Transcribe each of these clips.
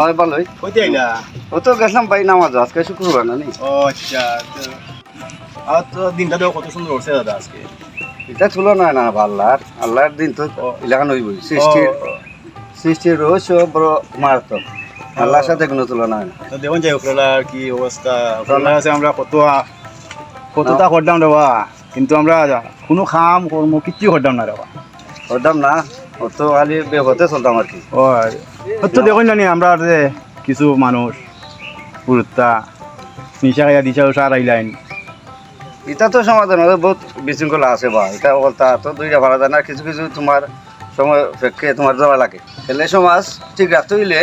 আইলা ও তো গেছিলাম ভাই নামাজ আজকে শুক্রবার না নি আচ্ছা আর তো দিনটা দেখো কত সুন্দর উঠছে দাদা আজকে এটা তুলো না না আল্লাহর আল্লাহর দিন তো হইবই। সৃষ্টির সৃষ্টির রহস্য বড় মারাত্মক। আল্লাহর সাথে কোনো তুলনা হয় না। তো দেখুন যাই উপরলার কি অবস্থা। উপরলার আছে আমরা কত কতটা করলাম রে কিন্তু আমরা কোনো খাম কর্ম কিচ্ছু করলাম না রে বা না। ও তো খালি বেগতে চলতাম আর কি। ও তো দেখুন জানি আমরা যে কিছু মানুষ পুরুত্তা নিশা খাইয়া দিশা সার আইলাইন এটা তো সমাধান হবে বহুত বিশৃঙ্খলা আছে বা এটা বলতা তো দুইটা ভাড়া যায় না কিছু কিছু তোমার সময় তোমার দেওয়া লাগে। তাহলে সমাজ ঠিক রাখতে হইলে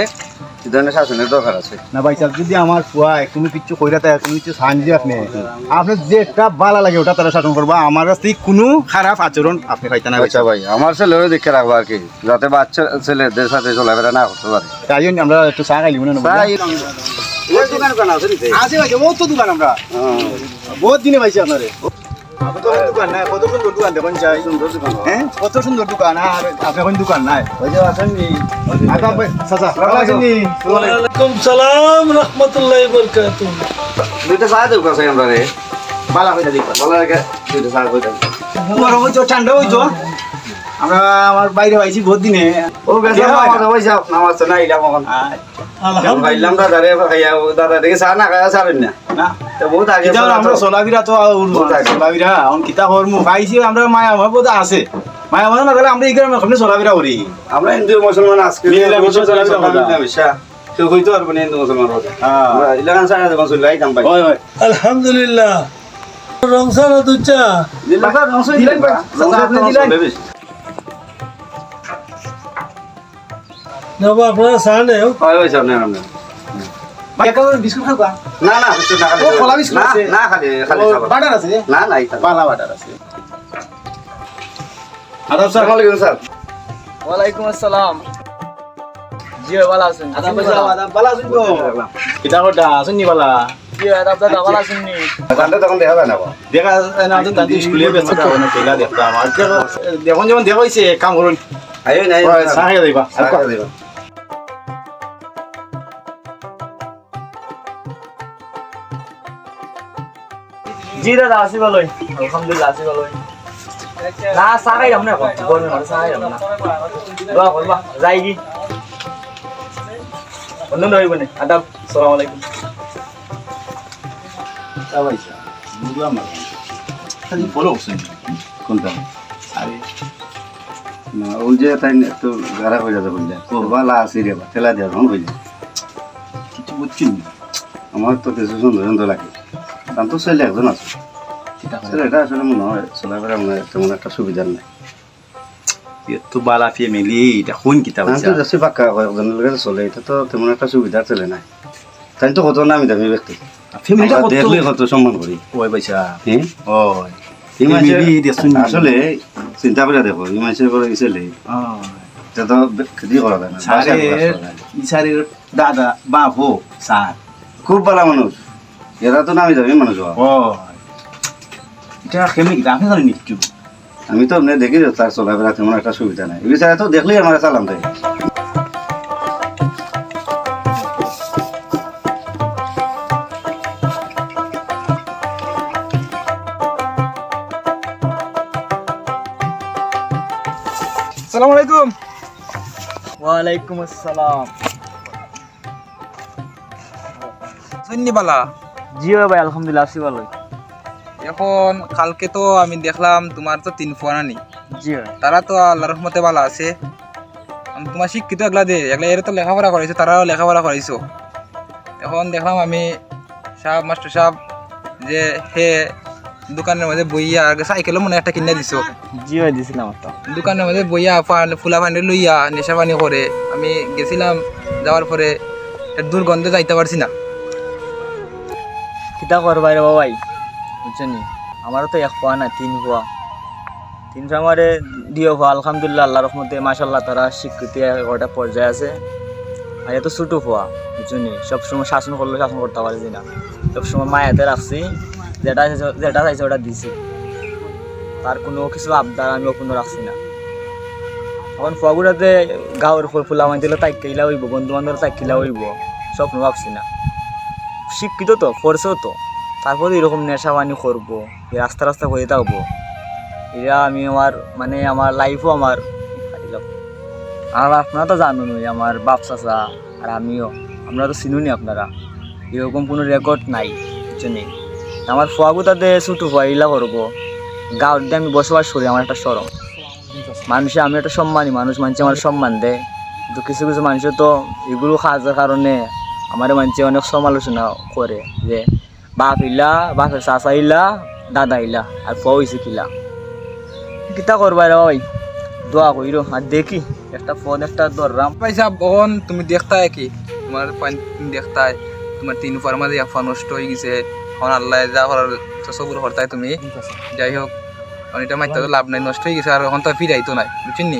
এই ধরনের শাসনের দরকার আছে। না ভাই সাহেব যদি আমার ফুয়ায় কোনো কিছু কইরা তাই কোনো কিছু সাহায্য দিয়ে আপনি আপনি যেটা ভালো লাগে ওটা তারা শাসন করবা। আমার কাছ থেকে কোনো খারাপ আচরণ আপনি পাইতে না আচ্ছা ভাই আমার ছেলেরও দেখে রাখব আর কি যাতে বাচ্চা ছেলেদের সাথে চলাফেরা না করতে পারে। তাই জন্য আমরা একটু চা খাইলি মনে আছে ভাই বহুত দোকান আমরা। বহুত দিনে পাইছি আপনারে। কত দোকান নাই কত সুন্দর দোকান দেখুন চাই সুন্দর দোকান হ্যাঁ কত সুন্দর দোকান আর আপনি এখন দোকান নাই ওই যে আছেন নি আচ্ছা চাচা আছেন নি ওয়ালাইকুম সালাম রহমতুল্লাহ বরকাতুহ দুইটা দেবো কাছে আমরা রে ভালো হয়ে যাবে ভালো লাগে দুইটা দেন হইতো ঠান্ডা হইতো আমরা আমার বাইরে পাইছি বহুত দিনে। ও ওই যাও নামাজ না। ইলাম এখন। দাদারে খাইয়া দাদা দেখে চা না খাইয়া ছাড়েন না। না। তো বহুত আগে আমরা সোলাবিরা তো সোলাবিরা এখন কিতা করমু পাইছি আমরা মায়া আমার বোধ আছে। মায়া মানে না আমরা এই গ্রামে সামনে সোলাবিরা করি। আমরা হিন্দু মুসলমান আজকে মিলা মিশা চলাফেরা করা। মিশা কেউ হইতে পারব না হিন্দু মুসলমান হ্যাঁ। আমরা ইলাকান সারা দোকান চলে আইতাম ভাই। আলহামদুলিল্লাহ। দিলেন ভাই। দিলেন? নেব আপনারা চা নেও হয় করে বিস্কুট খাবা না না বিস্কুট না খালি কলা বিস্কুট আছে? না খালি খালি বাটার আছে না না পালা বাটার আছে আদাব স্যার আসসালামু স্যার ওয়ালাইকুম আসসালাম জি ভাই আছেন আদাব পয়সা আদাব বালা আছেন গো কিতা করতা আছেন নি বালা জি ভাই দাদা ভালো আছেন নি দোকানটা তখন দেখা যায় না বা দেখা না তো দাদি স্কুলে ব্যস্ত থাকো না কেলা দেখতা আমার দেখুন যেমন দেখা হইছে কাম করুন আইও নাই চা খাইয়া দিবা চা খাইয়া দিবা। জি দাদা আসি ভালোই। আলহামদুলিল্লাহ আসি ভালোই। না চা খাই যাম না এখন। গরমে মারে চা খাই যাম না। দোয়া করবা যাই কি অন্য নইব না আদাব সালাম আলাইকুম। বুঝলাম না। খালি করছেন কোনটা? আরে। না ওই যে তাই একটু গাড়া হয়ে যাবে বুঝলে ও। ভালো আছে রে বা ঠেলা দেওয়া বুঝলে? কিছু বুঝছেন আমার তো কিছু লাগে। তার তো ছেলে একজন আছে ছেলেটা আসলে মনে হয় চলাফেরা মনে হয় তেমন একটা সুবিধার নাই। এত বালা ফ্যামিলি এটা কোন কিতা আমি হইছে তো যাচ্ছি পাক্কা লোকের চলে এটা তো তেমন একটা সুবিধার ছেলে নাই। তাই তো কত নামি দামি ব্যক্তি। ফ্যামিলিটা কত দেখলে কত সম্মান করি ওই পয়সা হ্যাঁ ওই আসলে চিন্তা করে দেখো এই মাসে করে ছেলে এটা তো খেতে করা যায় না বাসায় সারের করা দাদা বাবু স্যার খুব ভালো মানুষ এরা তো নামি দামি মানুষ ও এটা আপনি জানেন একটু আমি তো এমনি দেখি যে তার চলাফেরা তেমন একটা সুবিধা নাই। বিচারে তো দেখলেই আমার চালাম দেয় আসসালামু আলাইকুম। ওয়ালাইকুম আসসালাম। সন্নিবালা জি ভাই আলহামদুলিল্লাহ আসি ভালোই এখন কালকে তো আমি দেখলাম তোমার তো তিন ফোয়ানি জি তারা তো আল্লাহ রহমতে ভালো আছে। আমি তোমার শিক্ষিত এগুলা দে এগুলা এর তো লেখাপড়া করাইছো তারাও লেখাপড়া করাইছো। এখন দেখলাম আমি সাহেব মাস্টার সাহেব যে হে দোকানের মধ্যে বইয়া আর সাইকেলও মনে একটা কিনে দিছো। জি ভাই দিছিলাম দোকানের মধ্যে বইয়া ফুলা পানি লইয়া নেশা পানি করে। আমি গেছিলাম যাওয়ার পরে দুর্গন্ধে যাইতে পারছি না। কিতা করবাই রে বাবাই? বুঝছেন? আমারও তো এক পোয়া না তিন পোয়া তিন পোয়া আমারে দিও পোয়া আলহামদুলিল্লাহ, আল্লাহ রহমতে মাশাল্লাহ তারা স্বীকৃতি একটা পর্যায়ে আছে। আর এত ছোটো পোয়া বুঝছেন? সবসময় শাসন করলে শাসন করতে পারছি না। সবসময় মায়াতে রাখছি যেটা যেটা চাইছে, ওটা দিছি। তার কোনো কিছু আবদার আমি অপূর্ণ রাখছি না। এখন ফুয়াগুড়াতে গাঁৱৰ ফুলা মানছিল তাইক কিলা হইব বন্ধু বান্ধব তাইক কিলা হইব, স্বপ্ন ভাবছি না। শিক্ষিত তো পড়ছেও তো। তারপরে এরকম নেশা পানি করব রাস্তা রাস্তা হয়ে থাকব। এরা আমি আমার মানে আমার লাইফও আমার আর আপনারা তো জানুনই আমার বাপ চাচা আর আমিও, আমরা তো চিনুনি আপনারা। এরকম কোনো রেকর্ড নাই, কিছু নেই। আমার ফুয়াগুতাতে ছুটু ফুয়া ইলা করব। দিয়ে আমি বসবাস করি, আমার একটা সরম মানুষে আমি একটা সম্মানী মানুষ মানুষ আমার সম্মান দেয়। কিন্তু কিছু কিছু মানুষের তো এগুলো কাজের কারণে আমার মানুষে অনেক সমালোচনা করে যে বাপ ইলা বাপের চাচা ইলা দাদা ইলা আর ফুয়া হয়েছে কিলা। কিতা করবা রে ভাই? দোয়া কইরো আর দেখি একটা ফোন একটা ধরলাম। পয়সা বহন তুমি দেখতাই কি তোমার পানি তুমি দেখতাই তোমার তিন উপর মাঝে আফা নষ্ট হয়ে গেছে। এখন আল্লাহ যা করার তো সবুর হরতাই তুমি। যাই হোক এটা মাইতে তো লাভ নাই নষ্ট হয়ে গেছে আর এখন তো ফিরাইতো নাই বুঝছেন নি?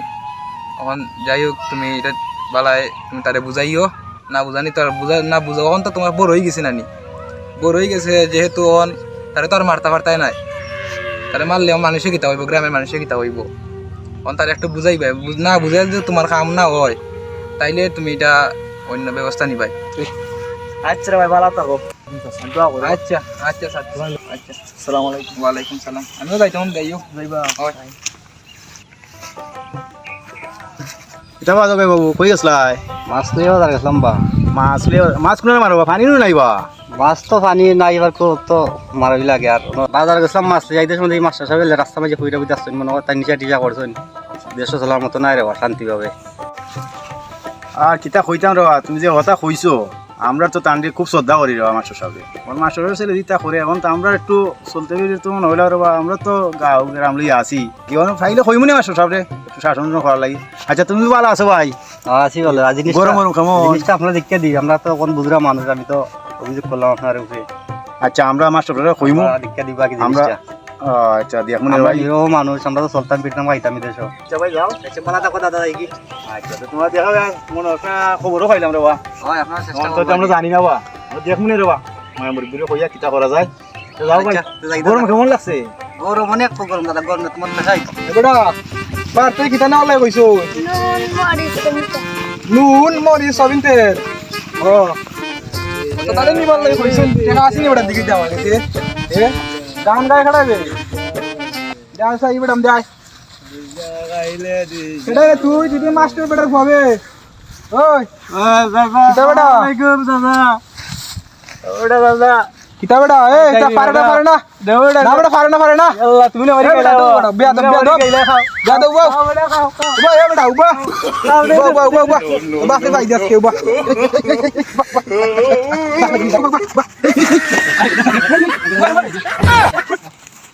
এখন যাই হোক তুমি এটা বালায় তুমি তারে বুঝাইও। না বুঝানি তো আর বুঝা না বুঝা এখন তো তোমার বড় হয়ে গেছে নানি। বড় হয়ে গেছে যেহেতু এখন তারে তো আর মারতা ফারতাই নাই। তারে মারলেও মানুষে কিতা হইব গ্রামের মানুষে কিতা হইব। এখন তার একটু বুঝাইবে বুঝ- না বুঝাই যদি তোমার কাম না হয় তাইলে তুমি এটা অন্য ব্যবস্থা নিবাই। আচ্ছা রে ভাই ভালো থাকো। আচ্ছা আচ্ছা আচ্ছা আসসালামু আলাইকুম। ওয়ালাইকুম সালাম। আমিও যাইতাম যাইও। যাইবা। হয় এটা বাবু কই গেছলাই মাছ নিয়ে বাজার গেছিলাম বা। মাছ লে মাছ কোনে মারবা পানি নাইবা মাছ তো পানি নাই এবার তো মারাবি লাগে আর বাজার গেছিলাম মাছ যাইতে সময় এই মাছটা সবাই রাস্তা মাঝে ফুইটা বুঝতে আসছেন মনে হয় তাই নিচে টিচা করছেন দেশ চলার মতো নাই রে বা শান্তি ভাবে আর কিতা কইতাম রে তুমি যে কথা কইছো আমরা তো তান্ডে খুব শ্রদ্ধা করি রে মাস্টার সাহেব আমার মাস্টারের ছেলে দিতা করে এখন তো আমরা একটু চলতে গেলে তো মনে হইল রে বা আমরা তো গাঁও গ্রাম লই আছি। কেমন ফাইলে কইমুনি মাস্টার সাহেব রে একটু শাসন করা লাগি। আচ্ছা তুমি ভালো আছো ভাই? আছি বলে আজ গরম গরম খামো। জিনিসটা আপনারা দেখতে দিই। আমরা তো কোন বুঝরা মানুষ আমি তো অভিযোগ করলাম আপনার উপরে। আচ্ছা আমরা মাস্টাররা কইমু। আপনারা দেখতে দিবা কি আমরা আচ্ছা দেখ মনে ভাই হিরো মানুষ আমরা তো চলতাম ফিরতাম খাইতাম দেশ আচ্ছা ভাই যাও। আচ্ছা পালাটা কথা দাদা কি আচ্ছা তো তোমার দেখা মনে হয় খবরও পাইলাম রে বা। হয় আপনারা চেষ্টা তো আমরা জানি না বা। দেখ মনে রে বা। মায়ের মুরব্বীরে কইয়া কিতা করা যায়। তো যাও ভাই। গরম কেমন লাগছে? গরম অনেক গরম দাদা গরম তোমার দেখাই। বেটা বার তুই কিতা না ওলাই কইছো? নুন মরি সবিনতের ও। তো তাহলে নিবার লাগে কইছো টাকা আসিনি বেটা দিকে যাওয়া গেছে এ? গান গায় খাড়াবে যাও সাই বেটা যাই সেটা তুই মাস্টার বেটার পাবে ওই কিতা বেটা ওটা দাদা কিতা বেটা এ তা পারে না পারে না দেওড়া না বেটা পারে না পারে না আল্লাহ তুমি না এ বেটা বেটা দাও বিয়া দাও বিয়া দাও বাও উবা এ বেটা উবা উবা উবা উবা উবা উবা সে ভাই দেখে উবা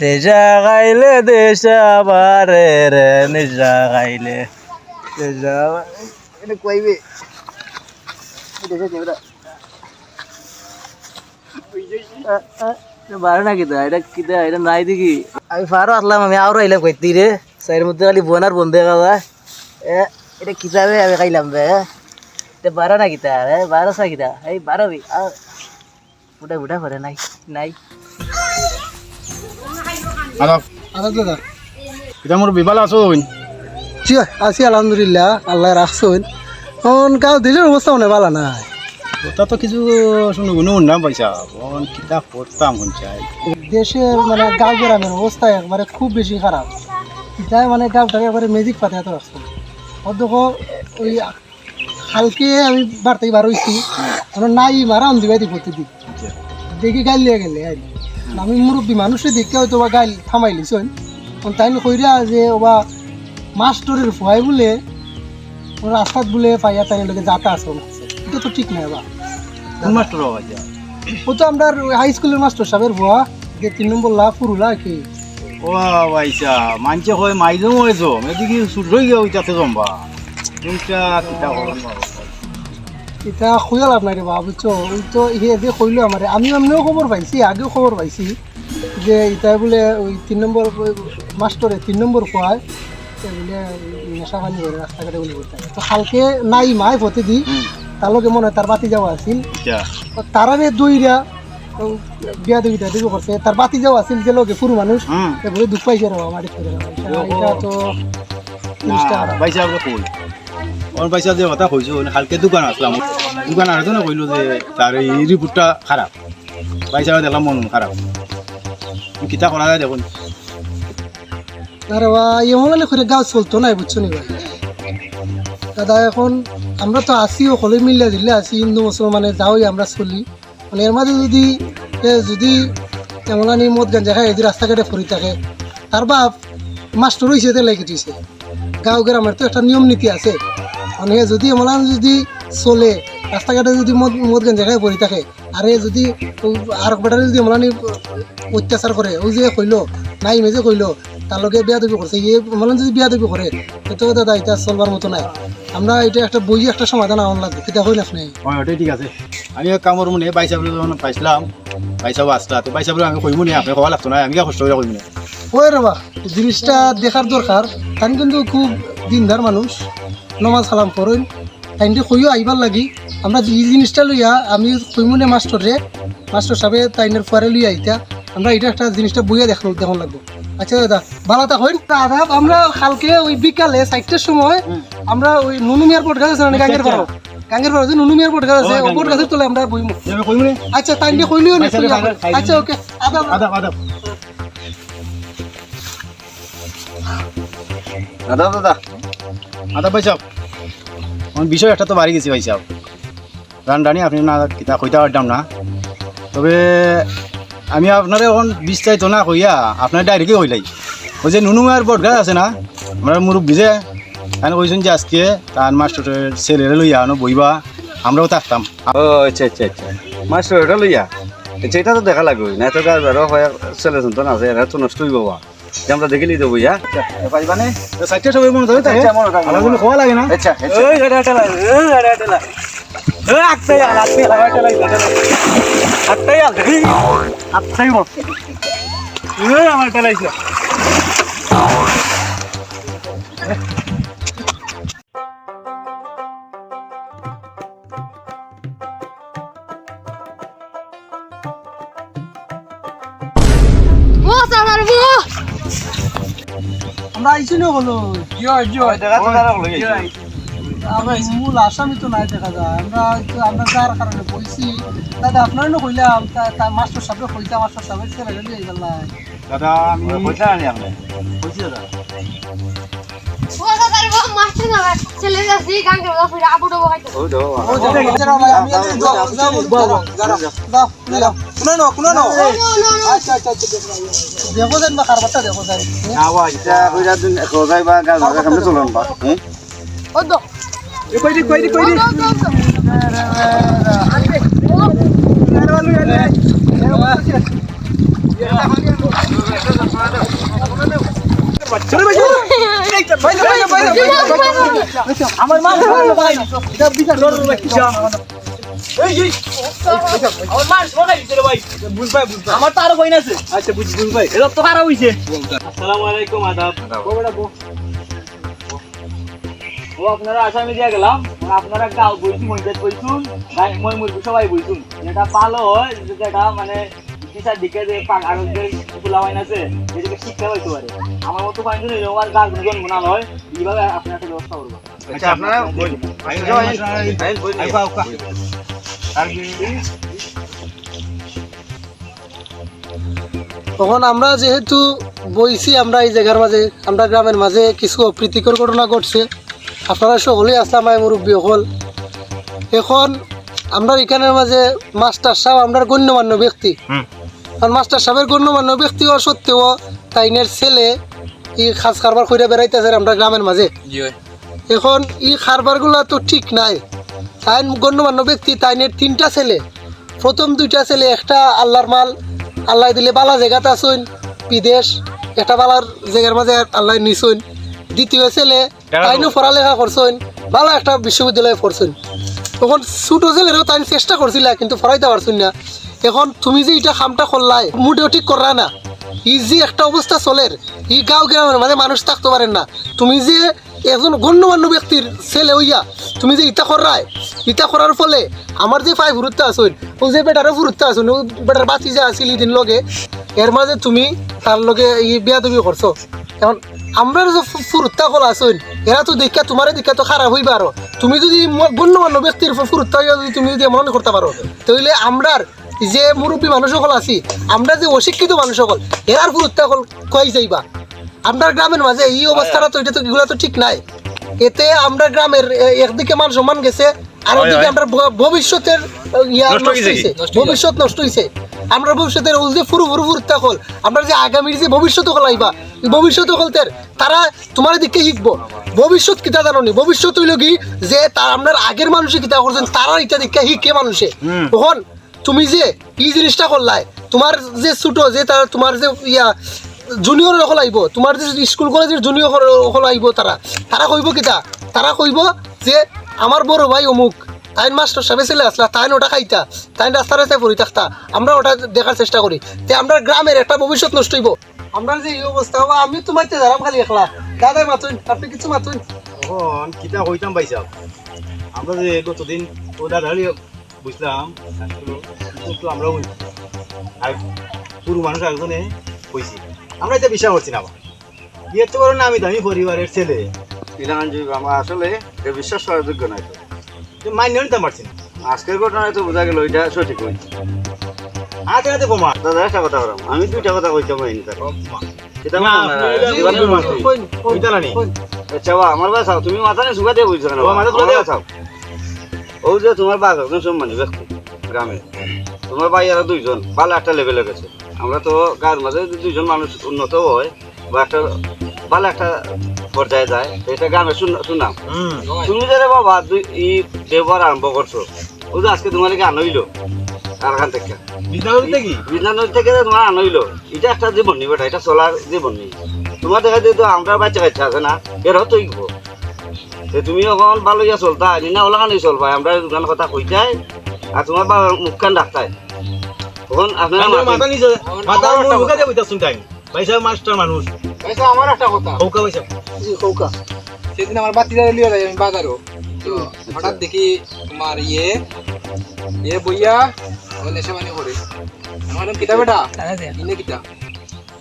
দেশা গাইলে দেশা বারে রে নেশা গাইলে দেশা এটা কইবে দেশা ক্যামেরা বারে না কিতা এটা কিতা এটা নাই দেখি আমি ফারো আসলাম আমি আরও আইলাম কইতি রে সাইড মধ্যে খালি বোন আর বন্ধু কাবা এটা কিতাবে আমি খাইলাম বে এটা বারো না কিতা রে বারো সা কিতা এই বারো ফুটা ফুটা করে নাই নাই আলাপ আলাদা দাদা। এটা মোর বিবাল আছো জি আছি আলহামদুলিল্লাহ আল্লাহ রাখছুন গাঁও অবস্থা ভালো ওটা তো কিছু শুনো কোনো নাম পয়সা কোন কিতা করতাম কোন চাই। দেশের মানে গাঁও গ্রামের অবস্থা একবারে খুব বেশি খারাপ যাই মানে গাঁওটাকে একবারে ম্যাজিক পাতে এত রাখছে অধ্যক্ষ ওই কালকে আমি বাড়তে বার হয়েছি মানে নাই মারা আন দিবাই প্রতিদিন দেখি গাইল লিয়ে গেলে আর আমি মুরব্বী মানুষের দেখতে হয়তো বা গাইল থামাই লিছন তাই কইরা যে ওবা মাস্টরের ভয় বলে ও রাস্তাত বলে পাইয়া তাই লোকে যাতা আছে এটা তো ঠিক নাই বা মাস্টার ও তো আমরা হাই স্কুলের মাস্টার সাহেবের ভুয়া যে তিন নম্বর লা ফুরুলা কি। ও পয়সা মানছে হয় মাইজম হয়েছো এদিকে সুট হয়ে গিয়ে ওইটাতে জম্বা কোনটা কিতা করলাম এটা খুঁজে লাভ নাই রে বাবা বুঝছ? ওই তো ইহে যে কইলো আমারে আমি এমনিও খবর পাইছি আগেও খবর পাইছি যে এটা বলে ওই তিন নম্বর মাস্টরে তিন নম্বর খোয়ায় বলে নেশা পানি করে রাস্তাঘাটে বলে করতে তো কালকে নাই মায় পথে দি। তার লগে মনে হয় তার বাতি যাওয়া আছিল। তারারে দইরা বিয়া দুইটা দিব করছে তার বাতি যাওয়া আছিল যে লগে পুরো মানুষ এগুলো দুঃখ পাইছে রে মাটি এটা তো জিনিসটা যে কথা কইছো কালকে দোকান আসলাম দোকান কইলো যে তার এই রিপোর্টটা খারাপ দেখলাম মন খারাপ কিতা করা যায় দেখুন। আরে এমন করে গাছ চলতো না বুঝছ নি ভাই দাদা, এখন আমরা তো আসি সকলে মিলে দিলে আসি হিন্দু মুসলমানে যাওই আমরা চলি। মানে এর মাঝে যদি যদি এমলানি মদ গাঞ্জা খাই যদি রাস্তাঘাটে ফুরি থাকে তার বাপ মাস্টার হয়েছে তে লাগি দিছে গাঁও গ্রামের তো একটা নিয়ম নীতি আছে। মানে যদি এমলান যদি চলে রাস্তাঘাটে যদি মদ মদ গাঞ্জা খাই পড়ি থাকে আর যদি আর বেটারে যদি এমলানি অত্যাচার করে ওই যে কইলো নাই মেজে কইলো তার লগে বিয়া দাবি করছে ইয়ে মানে যদি বিয়া দাবি করে তো দাদা এটা চলবার মতো নাই। আমরা এটা একটা বই একটা সমাধান আনলাম লাগবে এটা হই না নাই? হয় ওটাই ঠিক আছে। আমি কামর মনে পয়সা বলে যখন পাইছিলাম পয়সা আসলা তো পয়সা বলে আমি কইব নি আপনি খাওয়া লাগতো না আমি কষ্ট করে কইব না। ওই রবা জিনিসটা দেখার দরকার তাই কিন্তু খুব দিনদার মানুষ। নমাজ সালাম করেন তাইনটি কইও আইবার লাগি। আমরা এই জিনিসটা লইয়া আমি কইমনে মাস্টার রে মাস্টার সাহেব তাইনের পরে লইয়া আইতা। আমরা এটা একটা জিনিসটা বইয়া দেখ দেখুন লাগবো। আচ্ছা দাদা ভালো তা হইন? দাদা আমরা কালকে ওই বিকালে চারটের সময় আমরা ওই নুনু মিয়ার পট গাছ আছে না গাঙ্গের পাড়া গাঙ্গের পাড়া যে নুনু মিয়ার পট গাছ আছে ও পট গাছের তোলে আমরা বইমু। আচ্ছা তাইনটি কইলিও নি আচ্ছা, দাদা, আচ্ছা ওকে। আদা। আদা আদা। দাদা দাদা। আদা পয়সা আমার বিষয় একটা তো বাড়ি গেছি পয়সা গান ডানি আপনি না কিতা কইতা পারতাম না। তবে আমি আপনার এখন বিস্তারিত না কইয়া আপনার ডাইরেক্টই কইলাই। ওই যে নুনুমার বটগাছ আছে না আমরা মুরব্বী যে আমি কইছেন যে আজকে তার মাস্টারের ছেলেরে লইয়া আনো বইবা আমরাও থাকতাম। ও আচ্ছা আচ্ছা আচ্ছা। মাস্টার এটা লইয়া আচ্ছা এটা তো দেখা লাগবে। না তো বেরো হয়ে ছেলে শুনতো না আছে এরা তো নষ্ট হইব আমরা দেখে লিয়ে দেবো ইয়া পাইবানে সাইডটা সবাই মনে থাকে আচ্ছা, মনে আমার লাগে না? আচ্ছা ওই গাড়ি আটালা ওই গাড়ি আটালা আটটাই আল আটটাই আল আটটাই আল আটটাই আল। আটটাই মো ওই আমার টালাইছে আমরা আইছি না হলো দেখা তো তারা লই আমরা মূল আসামি তো নাই দেখা যায়। আমরা তো আমরা যার কারণে বলছি দাদা আপনার না কইলাম তা- তা মাস্টার সাহেব কইতাম মাস্টার সাহেব ছেলে গেলে। দাদা আমি পয়সা আনি আপনি কইছি দাদা। ও সালার মাস্টার না ভাই। আচ্ছা, আচ্ছা, আচ্ছা, দেখো, যেন বা কারবারটা দেখো যাই। আওয়া এটা কইরা দিন খোজাই বা গাছ ভাগা সামনে চলুন বা হুম ও দো কই দি কই দি কই দি আমার মা এটা আমার আচ্ছা বুঝ বুঝ ভাই এটা তো খারাপ হইছে ও আপনারা আসামি দিয়ে গেলাম আপনারা গাঁও বইছি মঞ্জাত বইছুন মই মুরগি সবাই বইছুন যেটা ভালো হয় যেটা মানে বিচার দিকে যে পাক খোলা হয় আছে যেটাকে শিক্ষা হইতে পারে। আমার মতো আমার গাছ দুজন মনে হয় এইভাবে আপনার একটা ব্যবস্থা করব। আচ্ছা আপনারা তখন আমরা যেহেতু বইছি আমরা এই জায়গার মাঝে আমরা গ্রামের মাঝে কিছু অপ্রীতিকর ঘটনা ঘটছে। আপনারা সকলেই আছে আই মুরব্বী হল এখন আমরা এখানের মাঝে মাস্টার সাহেব আমরা গণ্যমান্য ব্যক্তি। কারণ মাস্টার সাহেবের গণ্যমান্য ব্যক্তি হওয়া সত্ত্বেও তাইনের ছেলে ই খাস কারবার করে বেড়াইতেছে আমরা গ্রামের মাঝে। এখন ই কারবারগুলো তো ঠিক নাই। তাইন গণ্যমান্য ব্যক্তি তাইনের তিনটা ছেলে। প্রথম দুইটা ছেলে একটা আল্লাহর মাল আল্লাহ দিলে বালা জায়গাতে আসুন বিদেশ একটা বালার জায়গার মাঝে আল্লাহ নিছুন। দ্বিতীয় ছেলে তাইনও পড়ালেখা করছেন ভালো একটা বিশ্ববিদ্যালয়ে পড়ছেন। তখন ছোট ছেলেরও তাই চেষ্টা করছিল কিন্তু ফরাইতে পারছুন না। এখন তুমি যে এটা খামটা করলাই মুটেও ঠিক করা না। ই যে একটা অবস্থা চলের, ই গাঁও গ্রামের মানে মানুষ থাকতে পারেন না। তুমি যে একজন গণ্যমান্য ব্যক্তির ছেলে হইয়া তুমি যে ইটা করায়, ইটা করার ফলে আমার যে পায়ে ফুরুত্তা আসুন ও যে বেটারও ফুরুত্তা আসুন ও বেটার বাতি যে আসিল ইদিন লগে, এর মাঝে তুমি তার লগে ই বিয়া তুমি করছ। এখন আমরা যে ফুরুত্তা কল আসুন এরা তো দেখা, তোমার দেখা তো খারাপ হইবা আরও। তুমি যদি গণ্যমান্য ব্যক্তির ফুরুত্তা হইয়া যদি তুমি যদি মনে করতে পারো, তাহলে আমরার যে মুরব্বী মানুষ সকল আছি আমরা যে অশিক্ষিত মানুষ সকল এরার ফুরুত্তা কল কই যাইবা? আপনার গ্রামের মাঝে এই অবস্থাটা তো এটা তো এগুলো তো ঠিক নাই। এতে আমরা গ্রামের একদিকে মান সম্মান গেছে আর ওদিকে আমরা ভবিষ্যতের ইয়া নষ্ট হইছে ভবিষ্যৎ নষ্ট হইছে। আমরা ভবিষ্যতের ওই যে ফুরু ফুরু ফুরুত্তা কল আমরা যে আগামীর যে ভবিষ্যৎ হল আইবা ভবিষ্যৎ হলতের তারা তোমার দিকে শিখব ভবিষ্যৎ কিতা জানো নি ভবিষ্যৎ হইল কি? যে তার আপনার আগের মানুষে কিতা করছেন তারা এটা দিকে শিখে মানুষে। তখন তুমি যে এই জিনিসটা করলাই, তোমার যে ছোট যে তার তোমার যে ইয়া জুনিয়র সকল আইব তোমার যে স্কুল কলেজের জুনিয়র সকল আইব তারা তারা কইব কিতা তারা কইব যে আমার বড় ভাই অমুক তাই মাস্টার সাহেব ছেলে আসলা তাই ওটা খাইতা, তাই রাস্তা রাস্তায় পড়ি থাকতা, আমরা ওটা দেখার চেষ্টা করি। যে আমরা গ্রামের একটা ভবিষ্যৎ নষ্ট হইব। আমরা যে এই অবস্থা হব, আমি তোমার দাঁড়াম খালি একলা। দাদাই মাতুন, আপনি কিছু মাতুন। কিতা হইতাম পাইছা। আমরা যে গতদিন ওদা দাঁড়িয়ে বুঝলাম কিন্তু আমরাও। আর পুরো মানুষ একজনে হয়েছি আমরা এটা বিশ্বাস করছি না আবার। বিয়ের তো বড় নামি দামি পরিবারের ছেলে। ইলাকান আমার আসলে এ বিশ্বাস করার যোগ্য নয় তো। মান্য নিতে পারছি না। আজকের ঘটনায় তো বোঝা গেল এটা সঠিক হয়েছে হাতে হাতে বোমা দাদা একটা কথা বললাম। আমি দুইটা কথা কইতে সেটা না, আমার এটা। না। না? নি। আচ্ছা বাসাও তুমি মাথা নিয়ে সুগা দিয়ে বুঝছ কেন? মাথা তুলে দাও। ও যে তোমার বাস একজন সম্মানী ব্যক্তি গ্রামে। তোমার ভাই আর দুইজন ভালো একটা লেভেলে গেছে। আমরা তো গায়ের মাঝে দুইজন মানুষ উন্নত হয় বা একটা ভালো একটা পর্যায়ে যায় এটা গ্রামে শুন- শুনাম তুমি যে রে বাবা দুই ই ব্যবহার আরম্ভ করছ ও যে আজকে তোমার গান আনইলো কারখান থেকে। বিদ্যানগর থেকে তোমার আনইলো এটা একটা জীবন নি বেটা এটা চলার জীবন নি তোমার দেখা যায় তো আমরা বাচ্চা কাচ্চা আছে না এরাও তো ইগবো যে তুমি এখন ভালো ইয়া চলতা নি না ওলা কানি চলবা আমরা দোকান কথা কইতাই আর তোমার বাবা মুখখান ডাক্তাই তখন আপনারা মাথা মাথা নিচে মাথা মুখ মুখে দিয়ে বইতা শুনতাই পয়সা মাস্টার মানুষ পয়সা আমার একটা কথা। কৌকা পয়সা জি, কৌকা। সেদিন আমার বাতিটা লিয়ে যাই আমি বাজারও তো হঠাৎ দেখি তোমার ইয়ে ইয়ে বইয়া আমার নেশা মানে করে আমার কিতা বেটা ইনে কিতা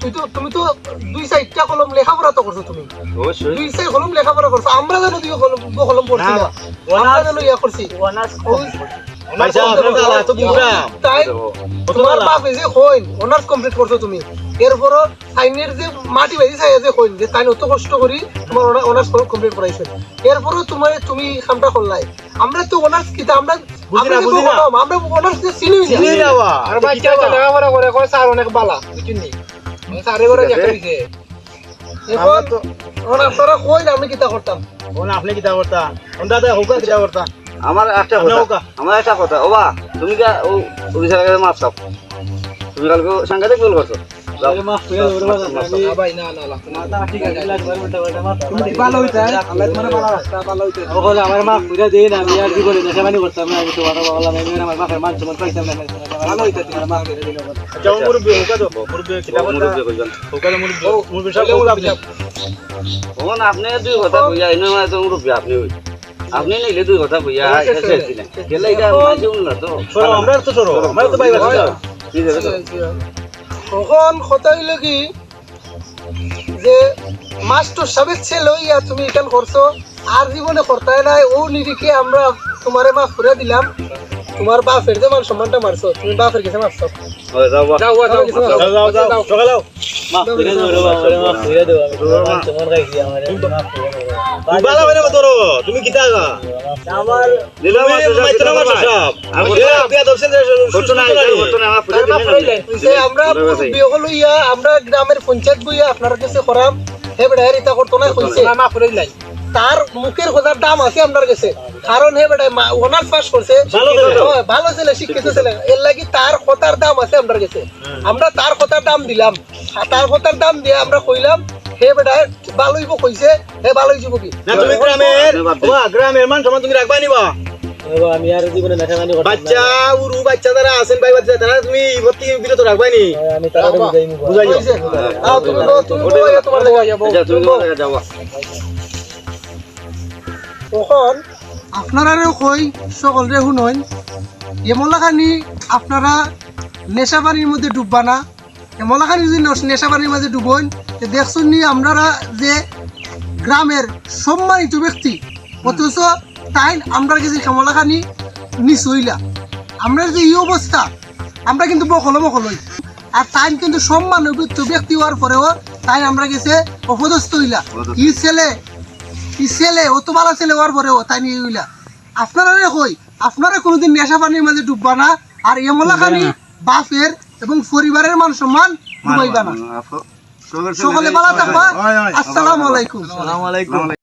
তুই তো তুমি তো দুই সাইডটা কলম লেখাপড়া তো করছ তুমি। অবশ্যই। দুই সাইড কলম লেখাপড়া করছ। আমরা দুই কলম কলম পড়ছি না। আমরা যেন ইয়া করছি। তোমার বাপে যে হইন অনার্স কমপ্লিট করছ তুমি। এরপরও আইনের যে মাটি বাড়ি চাই যে হইন যে তাই অত কষ্ট করি তোমার অনার্স কমপ্লিট করাইছে। এরপরও তোমার তুমি কামটা করলাই আমরা তো অনার্স কিতা আমরা আমরা অনার্স যে চিনি না। আর বাচ্চা বাচ্চা লেখাপড়া করে করে স্যার অনেক বালা বুঝছেন আমার একটা কথা। আমার একটা কথা। ওবা তুমি মাপ চাপ তুমি কালকে সাংঘাতিক ভুল করছ আমার মা পুরা দিন আমি আর জীবনে নেশাবানি করতাম না আমি তো বড় বললাম আমি আমার মাকে মান সম্মান পাইতাম না আচ্ছা আপনি দুই কথা কইয়া এনে মানে তো মুরব্বি আপনি নিলে দুই কথা কইয়া গেলে আমরা তো সরো আমরা তো তো? তখন কথা হইল কি যে মাস্টার সাহেবের ছেলে ইয়া তুমি এখান করছ, আর জীবনে করতায় নাই, ও নিরিখে আমরা তোমারে মা ঘুরে দিলাম। তোমার বাপের যে মান সম্মানটা মারছো তুমি বাপের কাছে মারছো। তুমি কিতা আমার গ্রামের পঞ্চায়েত বইয়া আপনার কাছে করাম। হে ইতা করতো না তার মুখের খোঁজার দাম আছে আপনার কাছে। কারণ হে বেটা অনার্স পাস করছে ভালো ছেলে। হয়, শিক্ষিত ছেলে। এর লাগি তার কথার দাম আছে আপনার কাছে। আমরা তার কথার দাম দিলাম। তার কথার দাম দিয়ে আমরা কইলাম হে বেটা ভালো হইব কইছে হে ভালো হইব কি? না তুমি গ্রামের ওয়া গ্রামের মান সমান তুমি রাখবা নিবা। আমি আর জীবনে নেশাবানি করতাম বাচ্চা উরু বাচ্চা যারা আছেন ভাই বাচ্চা তারা তুমি ভর্তি বিরত রাখবা নি। আমি তারা। বুঝাই কইছে আও তুমি তুমি তোমার জায়গায় যাব। তখন আপনারাও কই সকলরে শুনইন এমলাখানি আপনারা নেশাবাড়ির মধ্যে ডুববা না। এমলাখানি যদি নস- নেশাবাড়ির মধ্যে ডুবইন দেখছুন নি আপনারা যে গ্রামের সম্মানিত ব্যক্তি অথচ তাই আমরা গেছি কমলাখানি নিচ হইলা। আমরা যে এই অবস্থা আমরা কিন্তু বকল বকল হই আর তাই কিন্তু সম্মানিত ব্যক্তি হওয়ার পরেও তাই আমরা গেছে অপদস্থ হইলা। কি ছেলে কি ছেলে? ও তো ভালো ছেলে ওর পরে ও তাই নিয়ে উইলা আপনারা কই? আপনারা কোনোদিন নেশা পানির মাঝে ডুববা না আর এমলা খানি বাপের এবং পরিবারের মান সম্মান ডুবাইবা না। সকলে ভালো থাকবা। আসসালামু আলাইকুম। আসসালামু আলাইকুম।